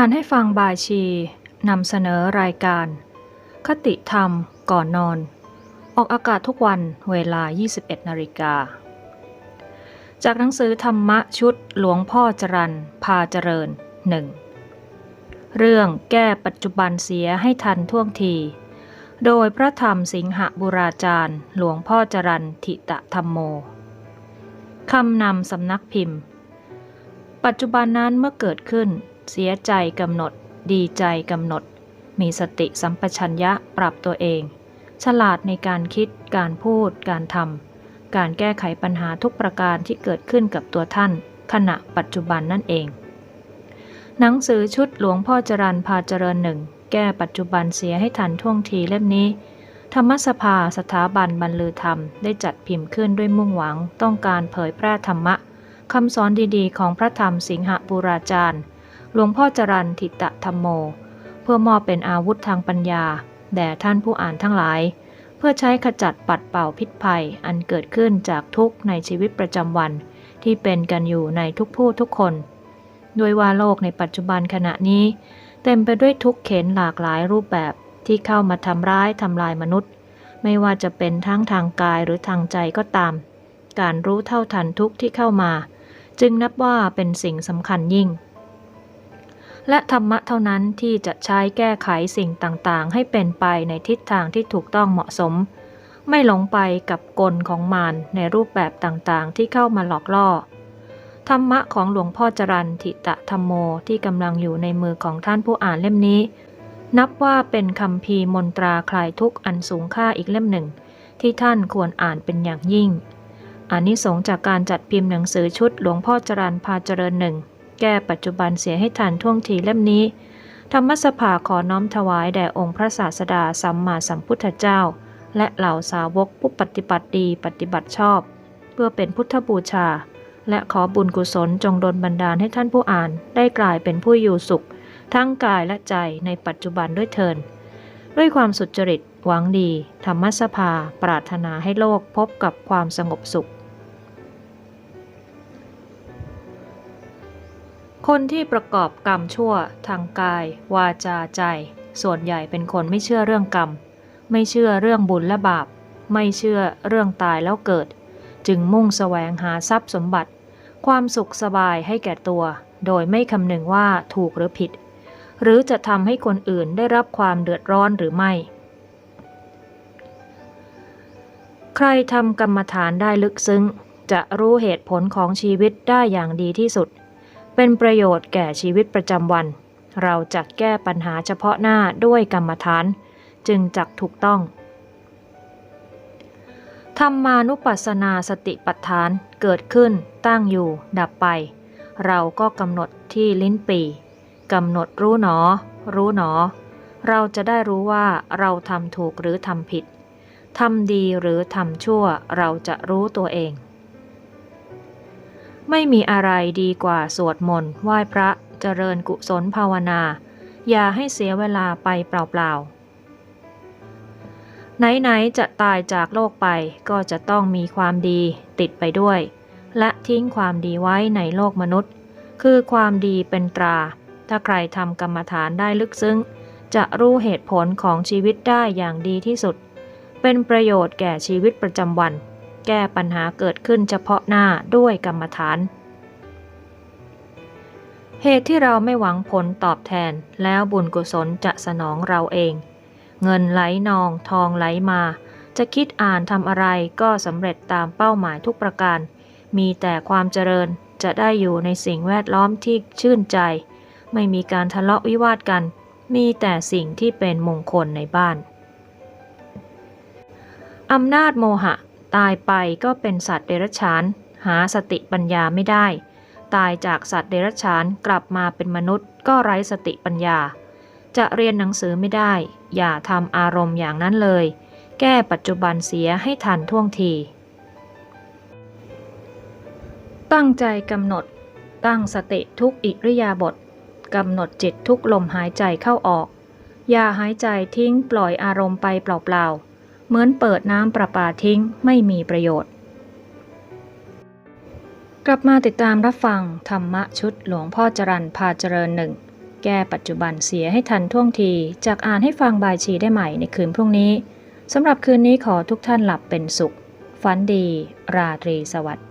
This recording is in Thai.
อ่านให้ฟังบายชีนำเสนอรายการ คติธรรมก่อนนอน ออกอากาศทุกวันเวลา 21นาฬิกา จากหนังสือธรรมะชุดหลวงพ่อจรันพาเจริญหนึ่งเรื่องแก้ปัจจุบันเสียให้ทันท่วงที โดยพระธรรมสิงหบุราจารย์ หลวงพ่อจรันทิตะธรรมโมคำนำสำนักพิมพ์ ปัจจุบันนั้นเมื่อเกิดขึ้น เสียใจกำหนด ดีใจกำหนด มีสติสัมปชัญญะปรับตัวเอง ฉลาดในการคิด การพูด การทำการแก้ไขปัญหาทุกประการที่เกิดขึ้นกับตัวท่าน ขณะปัจจุบันนั่นเอง หนังสือชุดหลวงพ่อจรันพาเจริญหนึ่งแก้ปัจจุบันเสียให้ทันท่วงทีเล่มนี้ ธรรมสภาสถาบันบรรลือธรรมได้จัดพิมพ์ขึ้นด้วยมุ่งหวัง ต้องการเผยแพร่ธรรมะคำสอนดีๆ ของพระธรรมสิงหบุราจารย์ ลวงพ่อจรันทิตะธรรมโม เพื่อมอบเป็นอาวุธทางปัญญา แด่ท่านผู้อ่านทั้งหลาย เพื่อใช้ขจัดปัดเป่าพิษภัย อันเกิดขึ้นจากทุกข์ในชีวิตประจำวัน ที่เป็นกันอยู่ในทุกผู้ทุกคน ด้วยว่าโลกในปัจจุบันขณะนี้ เต็มไปด้วยทุกข์เข็นหลากหลายรูปแบบที่เข้ามาทำร้ายทำลายมนุษย์ ไม่ว่าจะเป็นทั้งทางกายหรือทางใจก็ตาม การรู้เท่าทันทุกข์ที่เข้ามา จึงนับว่าเป็นสิ่งสำคัญยิ่ง และธรรมะเท่านั้นที่จะใช้แก้ไขสิ่งต่างๆ ให้เป็นไปในทิศทางที่ถูกต้องเหมาะสม ไม่หลงไปกับกลของมารในรูปแบบต่างๆ ที่เข้ามาหลอกล่อ ธรรมะของหลวงพ่อจรันทิตะธรรมโมที่กำลังอยู่ในมือของท่านผู้อ่านเล่มนี้ นับว่าเป็นคำพีมนตราคลายทุกข์อันสูงค่าอีกเล่มหนึ่ง ที่ท่านควรอ่านเป็นอย่างยิ่งอานิสงส์จากการจัดพิมพ์หนังสือชุดหลวงพ่อจรันพาเจริญหนึ่ง แก้ปัจจุบันเสียให้ทันท่วงทีเล่มนี้ ธรรมสภาขอน้อมถวายแด่องค์พระศาสดาสัมมาสัมพุทธเจ้า และเหล่าสาวกผู้ปฏิบัติดีปฏิบัติชอบ เพื่อเป็นพุทธบูชา และขอบุญกุศลจงดลบันดาลให้ท่านผู้อ่านได้กลายเป็นผู้อยู่สุข ทั้งกายและใจในปัจจุบันด้วยเทินด้วยความสุจริตหวังดี ธรรมสภา ปรารถนาให้โลกพบกับความสงบสุข คนที่ประกอบกรรมชั่วทางกาย วาจาใจ ส่วนใหญ่เป็นคนไม่เชื่อเรื่องกรรม ไม่เชื่อเรื่องบุญและบาป ไม่เชื่อเรื่องตายแล้วเกิด จึงมุ่งแสวงหาทรัพย์สมบัติ ความสุขสบายให้แก่ตัว โดยไม่คำนึงว่าถูกหรือผิด หรือจะทำให้คนอื่นได้รับความเดือดร้อนหรือไม่ ใครทำกรรมฐานได้ลึกซึ้ง จะรู้เหตุผลของชีวิตได้อย่างดีที่สุด เป็นประโยชน์แก่ชีวิตประจำวัน เราจะแก้ปัญหาเฉพาะหน้าด้วยกรรมฐาน จึงจักถูกต้องธรรมานุปัสสนาสติปัฏฐานเกิดขึ้นตั้งอยู่ดับไป เราก็กำหนดที่ลิ้นปีกำหนดรู้หนอ รู้หนอ เราจะได้รู้ว่าเราทำถูกหรือทำผิดทำดีหรือทำชั่วเราจะรู้ตัวเอง ไม่มีอะไรดีกว่าสวดมนต์ไหว้พระเจริญกุศลภาวนา อย่าให้เสียเวลาไปเปล่าๆ ไหนๆ จะตายจากโลกไปก็จะต้องมีความดีติดไปด้วย และทิ้งความดีไว้ในโลกมนุษย์ คือความดีเป็นตรา ถ้าใครทำกรรมฐานได้ลึกซึ้ง จะรู้เหตุผลของชีวิตได้อย่างดีที่สุด เป็นประโยชน์แก่ชีวิตประจำวัน แก้ปัญหาเกิดขึ้นเฉพาะหน้าด้วยกรรมฐาน เหตุที่เราไม่หวังผลตอบแทนแล้วบุญกุศลจะสนองเราเอง เงินไหลนองทองไหลมา จะคิดอ่านทำอะไรก็สำเร็จตามเป้าหมายทุกประการ มีแต่ความเจริญจะได้อยู่ในสิ่งแวดล้อมที่ชื่นใจ ไม่มีการทะเลาะวิวาทกัน มีแต่สิ่งที่เป็นมงคลในบ้านอำนาจโมหะ ตายไปก็เป็นสัตว์เดรัจฉาน หาสติปัญญาไม่ได้ ตายจากสัตว์เดรัจฉานกลับมาเป็นมนุษย์ ก็ไร้สติปัญญา จะเรียนหนังสือไม่ได้ อย่าทำอารมณ์อย่างนั้นเลย แก้ปัจจุบันเสียให้ทันท่วงที ตั้งใจกำหนด ตั้งสติทุกอิริยาบถกำหนดจิตทุกลมหายใจเข้าออก อย่าหายใจทิ้งปล่อยอารมณ์ไปเปล่าๆ เหมือนเปิดน้ำประปาทิ้งไม่มีประโยชน์ กลับมาติดตามรับฟังธรรมะชุดหลวงพ่อจรันพาเจริญหนึ่งแก้ปัจจุบันเสียให้ทันท่วงที จากอ่านให้ฟังบายชีได้ใหม่ในคืนพรุ่งนี้สำหรับคืนนี้ขอทุกท่านหลับเป็นสุข ฝันดี ราตรีสวัสดิ์